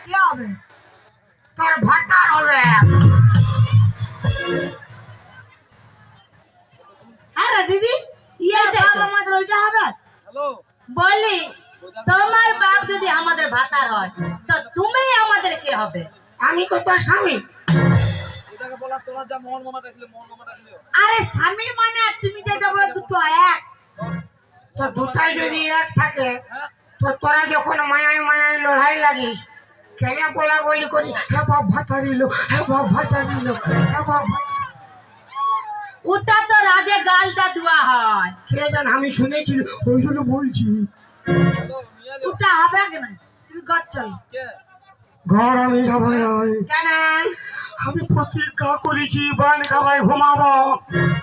কি হবে তোর ভাতার হবে। আরে দিদি ইয়ে বাপ আমাদের ওইটা হবে? বলি তোমার বাপ যদি আমাদের ভাতার হয় তো তুমি আমাদের কে হবে? আমি তো তোর স্বামী। এটাকে বলা তোমার যা মোহন মামা ডাকলে মোহন মামা ডাকলে আরে স্বামী মানে তুমি যেটা বলে দুটো এক। তো দুটাই যদি এক থাকে হ্যাঁ। তো তোরা যখন মায়ায় মায়ায় লড়াই লাগিস কেন বলা বলি করি হ্যাঁ বাপ ভাতা দিল হ্যাঁ বাপ ভাতা দিল হ্যাঁ বাপ ওটা তো রাগে গালটা দেওয়া হয়। কে জান আমি শুনেছি ওই জন্য বলছি। ওটা হবে কি না? তুমি গছ চল। ঘর আমি যাব কেন? আমি প্রতিজ্ঞা করেছি বান খাবাই ঘুমাবো।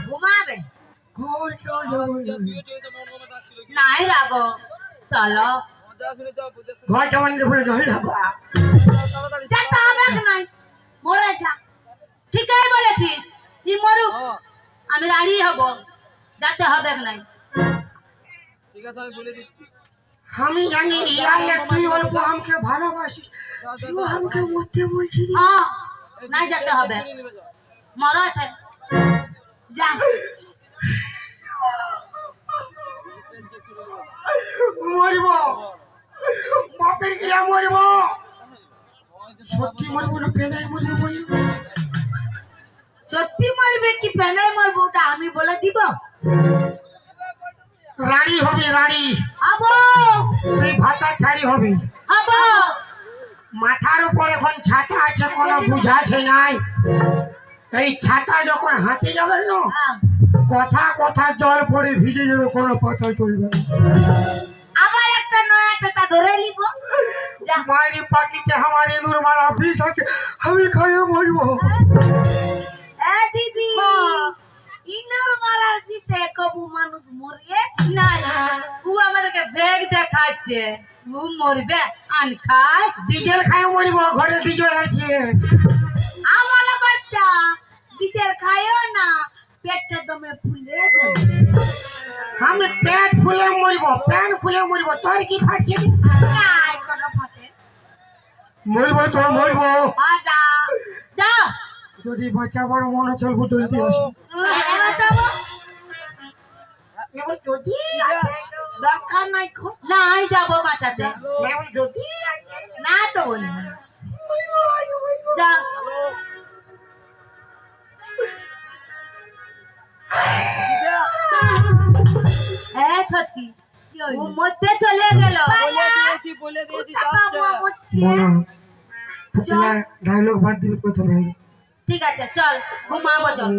ঘুমাবে? ঘর চলে। নাই রাগো চলো। ঘর যাবেন বলে নয় না যেতে হবে নাই মরে যা। ঠিকই বলেছিস। তুই মরুক। হ্যাঁ। আমি রাড়ি হব। যেতে হবে নাই ঠিক আছে আমি বলে দিচ্ছি। আমি জানি ইয়ালে তুই অল্প আমাকে ভালোবাসিস। তুই আমাকে মরতে বলছিস হ্যাঁ। নাই যেতে হবে। মরো যা। মরব। বাপের গিয়া মরব। সত্যি মরব না পেনাই মরব মরব সত্যি মরবে কি পেনাই মরবো ওটা আমি বলে দিব? রানী হবে রানী আবো তুই ভাতা ছাড়ি হবে। আবো মাথার উপর এখন ছাতা আছে কোনো বুঝাছে নাই। এই ছাতা যখন হাতে যাবে না হ্যাঁ। কথা কথা জল পড়ে ভিজে যাবে কোনো কথা চলবে না। মায়ের পাখিতে আমার এনুর মারা বিষ আছে আমি খাইয়ে মরবো। দিদি ইনার মারার বিষয়ে কবু মানুষ মরিয়েছে না ও আমাদেরকে বেগ দেখাচ্ছে। ও মরবে আন খায়। ডিজেল খাইয়ে মরবো ঘরে ডিজেল আছে। আমার বাচ্চা বিটের খায়ও না পেটটা দমে ফুলে। আমি পেট ফুলে মরবো প্যান ফুলে মরবো তোর কি ফাটছে ফাটে মরবো তো মরবো। যা। যা। যদি বাঁচাবার মনে চলবো জলদি আসো। এবার যদি দরকার নাই নাই যাব বাঁচাতে। যদি না তো বলি যা। এ ছটকি মধ্যে চলে গেল। বলে দিয়েছি বলে দিয়েছি ডায়লগ বাদ দিবি প্রথমে। ঠিক আছে চল। ঘুমাবো চল।